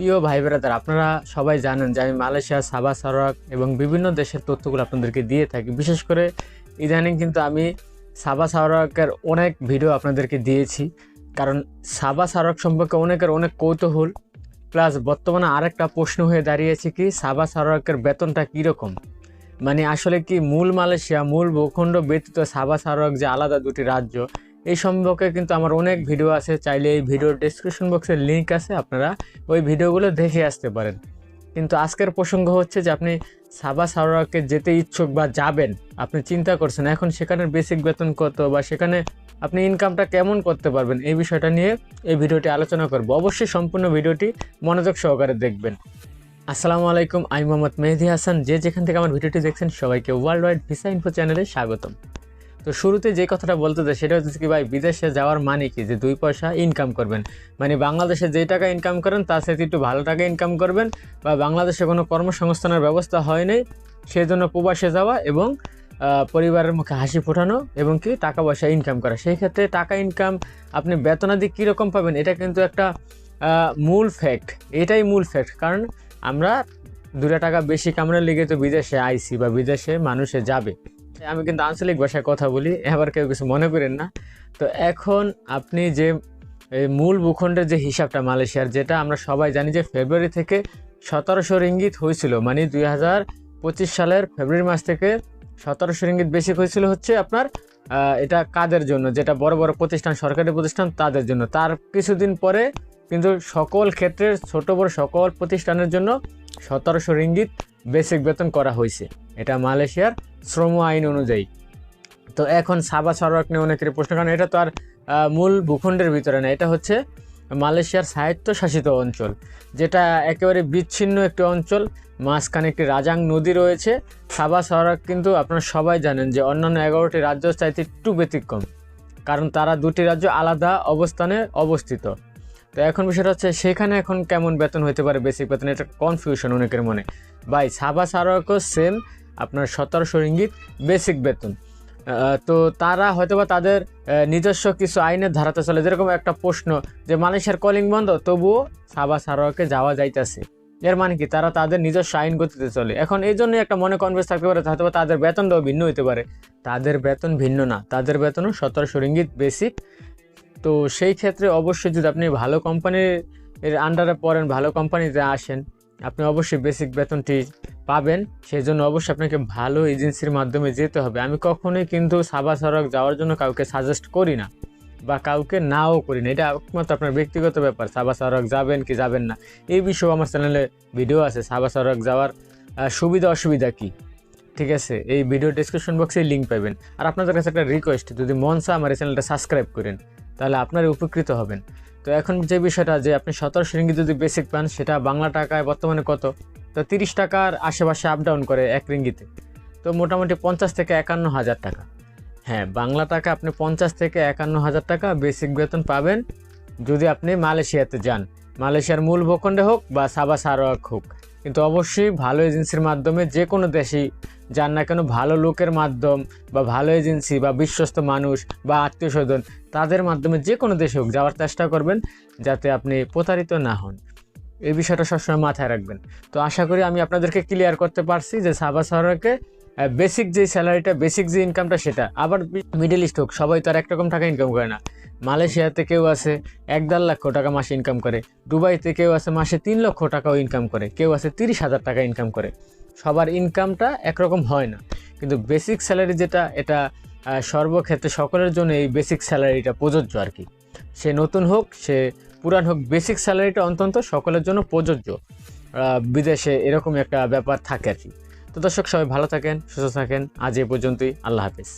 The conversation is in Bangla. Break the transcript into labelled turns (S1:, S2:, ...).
S1: প্রিয় ভাই ব্রাদার, আপনারা সবাই জানেন যে আমি মালয়েশিয়া, সাবা সারাক এবং বিভিন্ন দেশের তথ্যগুলো আপনাদেরকে দিয়ে থাকি। বিশেষ করে ইদানিং কিন্তু আমি সাবা সারাকের অনেক ভিডিও আপনাদেরকে দিয়েছি। কারণ সাবা সারাক সম্পর্কে অনেকের অনেক কৌতূহল, প্লাস বর্তমানে আরেকটা প্রশ্ন হয়ে দাঁড়িয়েছে কি, সাবা সারাকের বেতনটা কীরকম? মানে আসলে কি মূল মালয়েশিয়া, মূল ভূখণ্ড ব্যতীত সাবা সারাক যে আলাদা দুটি রাজ্য এই সম্পর্কে কিন্তু আমার অনেক ভিডিও আছে, চাইলে এই ভিডিওর ডেসক্রিপশন বক্সের লিঙ্ক আছে, আপনারা ওই ভিডিওগুলো দেখে আসতে পারেন। কিন্তু আজকের প্রসঙ্গ হচ্ছে যে আপনি সাবা সারাকে যেতে ইচ্ছুক বা যাবেন, আপনি চিন্তা করছেন এখন সেখানে বেসিক বেতন কত বা সেখানে আপনি ইনকামটা কেমন করতে পারবেন, এই বিষয়টা নিয়ে এই ভিডিওটি আলোচনা করব। অবশ্যই সম্পূর্ণ ভিডিওটি মনোযোগ সহকারে দেখবেন। আসসালামু আলাইকুম, আমি মোহাম্মদ মেহেদি হাসান। যে যেখান থেকে আমার ভিডিওটি দেখছেন, সবাইকে ওয়ার্ল্ড ওয়াইড ভিসা ইনফো চ্যানেলে স্বাগতম। তো শুরুতে যে কথাটা বলতে চাই, সেটা হচ্ছে কি ভাই, বিদেশে যাওয়ার মানে কি? যে দুই পয়সা ইনকাম করবেন। মানে বাংলাদেশে যে টাকা ইনকাম করেন, তার সাথে একটু ভালো টাকা ইনকাম করবেন বা বাংলাদেশে কোনো কর্মসংস্থানের ব্যবস্থা হয় নাই সেই জন্য প্রবাসে যাওয়া এবং পরিবারের মুখে হাসি ফোটানো এবং কি টাকা পয়সা ইনকাম করা। সেই ক্ষেত্রে টাকা ইনকাম আপনি বেতনাদি কীরকম পাবেন, এটা কিন্তু একটা মূল ফ্যাক্ট এটাই মূল ফ্যাক্ট কারণ আমরা দুটা টাকা বেশি কামড়ে লেগে তো বিদেশে আইসি বা বিদেশে মানুষে যাবে। আমি কিন্তু আঞ্চলিক ভাষায় কথা বলি, এবার কেউ কিছু মনে করেন না। তো এখন আপনি যে মূল ভূখণ্ডের যে হিসাবটা মালয়েশিয়ার, যেটা আমরা সবাই জানি যে ফেব্রুয়ারি থেকে সতেরোশো রিঙ্গিত হয়েছিল মানে দুই হাজার পঁচিশ সালের ফেব্রুয়ারি মাস থেকে সতেরোশো রিঙ্গিত বেশি হয়েছিল হচ্ছে আপনার এটা কাদের জন্য? যেটা বড় বড় প্রতিষ্ঠান, সরকারি প্রতিষ্ঠান, তাদের জন্য। তার কিছুদিন পরে কিন্তু সকল ক্ষেত্রের ছোট বড় সকল প্রতিষ্ঠানের জন্য সতেরোশো রিঙ্গিত বেসিক বেতন করা হয়েছে। এটা মালয়েশিয়ার শ্রম আইন অনুযায়ী। তো এখন সাবা সরক নিয়ে অনেকের প্রশ্ন, কারণ এটা তো আর মূল ভূখণ্ডের ভিতরে না, এটা হচ্ছে মালয়েশিয়ার স্বায়ত্তশাসিত অঞ্চল, যেটা একেবারে বিচ্ছিন্ন একটি অঞ্চল, মাঝখানে একটি রাজাং নদী রয়েছে। সাবা সরক কিন্তু আপনারা সবাই জানেন যে অন্যান্য এগারোটি রাজ্য চাইতে একটু ব্যতিক্রম, কারণ তারা দুটি রাজ্য আলাদা অবস্থানে অবস্থিত। তো এখন বিষয়টা হচ্ছে, সেখানে এখন কেমন বেতন হতে পারে? বেসিক বেতন, এটা কনফিউশন অনেকের মনে। ভাই, সাবা সারকও সেম আপনার সতেরোশো রিঙ্গিত বেসিক বেতন। তো তারা হয়তোবা তাদের নিজস্ব কিছু আইনের ধারাতে চলে। যেরকম একটা প্রশ্ন যে, মালয়েশিয়ার কলিং বন্ধ? তবুও সাবা সারোয়াকে যাওয়া যাইতেছে। এর মানে কি? তারা তাদের নিজস্ব আইন গতিতে চলে। এখন এই জন্যই একটা মনে কনভেন্স থাকতে পারে হয়তো বা তাদের বেতনটাও ভিন্ন হতে পারে। তাদের বেতন ভিন্ন না। তাদের বেতনও সতেরোশো রিঙ্গিত বেসিক তো সেই ক্ষেত্রে অবশ্যই যদি আপনি ভালো কোম্পানির আন্ডারে পড়েন, ভালো কোম্পানিতে আসেন, আপনি অবশ্যই বেসিক বেতনটি পাবেন সেই জন্য অবশ্যই আপনাকে ভালো এজেন্সির মাধ্যমে যেতে হবে। আমি কখনোই কিন্তু সাবা সড়ক যাওয়ার জন্য কাউকে সাজেস্ট করি না বা কাউকে নাও করি না। এটা একমাত্র আপনার ব্যক্তিগত ব্যাপার, সাবা সড়ক যাবেন কি যাবেন না। এই বিষয়েও আমার চ্যানেলে ভিডিও আছে, সাবা সড়ক যাওয়ার সুবিধা, অসুবিধা কী? ঠিক আছে, এই ভিডিও ডিসক্রিপশন বক্সে লিঙ্ক পাবেন। আর আপনাদের কাছে একটা রিকোয়েস্ট যদি মনসা আমার এই চ্যানেলটা সাবস্ক্রাইব করেন, তাহলে আপনারা উপকৃত হবেন। তো এখন যে বিষয়টা, যে আপনি সতেরোশো রিঙ্গি যদি বেসিক পান, সেটা বাংলা টাকায় বর্তমানে কত? তো তিরিশ টাকার আশেপাশে আপ ডাউন করে এক রিঙ্গিতে। তো মোটামুটি পঞ্চাশ থেকে একান্ন হাজার টাকা। হ্যাঁ বাংলা টাকা আপনি পঞ্চাশ থেকে একান্ন হাজার টাকা বেসিক বেতন পাবেন যদি আপনি মালয়েশিয়াতে যান। মালয়েশিয়ার মূল ভূখণ্ডে হোক বা সাবা সারোয়াক হোক। কিন্তু অবশ্যই ভালো এজেন্সির মাধ্যমে যে কোনো দেশেই যান না কেন ভালো লোকের মাধ্যম বা ভালো এজেন্সি বা বিশ্বস্ত মানুষ বা আত্মীয় স্বজন তাদের মাধ্যমে যে কোনো দেশে হোক যাওয়ার চেষ্টা করবেন যাতে আপনি প্রতারিত না হন। এই বিষয়টা সবসময় মাথায় রাখবেন। তো আশা করি আমি আপনাদেরকে ক্লিয়ার করতে পারছি যে সাবা শহরকে বেসিক যে স্যালারিটা বেসিক যে ইনকামটা সেটা, আবার মিডল ইস্ট হোক, সবাই তো আর একরকম টাকা ইনকাম করে না। মালয়েশিয়াতে কেউ আছে, এক দেড় লক্ষ টাকা মাসে ইনকাম করে। দুবাইতে কেউ আছে, মাসে তিন লক্ষ টাকাও ইনকাম করে। কেউ আছে, তিরিশ হাজার টাকা ইনকাম করে। সবার ইনকামটা একরকম হয় না। কিন্তু বেসিক স্যালারি যেটা, এটা সর্বক্ষেত্রে সকলের জন্য এই বেসিক স্যালারিটা প্রযোজ্য আর কি। সে নতুন হোক, সে পুরান হোক বেসিক স্যালারিটা অন্তত সকলের জন্য প্রযোজ্য। বিদেশে এরকম একটা ব্যাপার থাকে আর কি। তো দর্শক, সবাই ভালো থাকেন, সুস্থ থাকেন। আজ এ পর্যন্তই। আল্লাহ হাফিজ।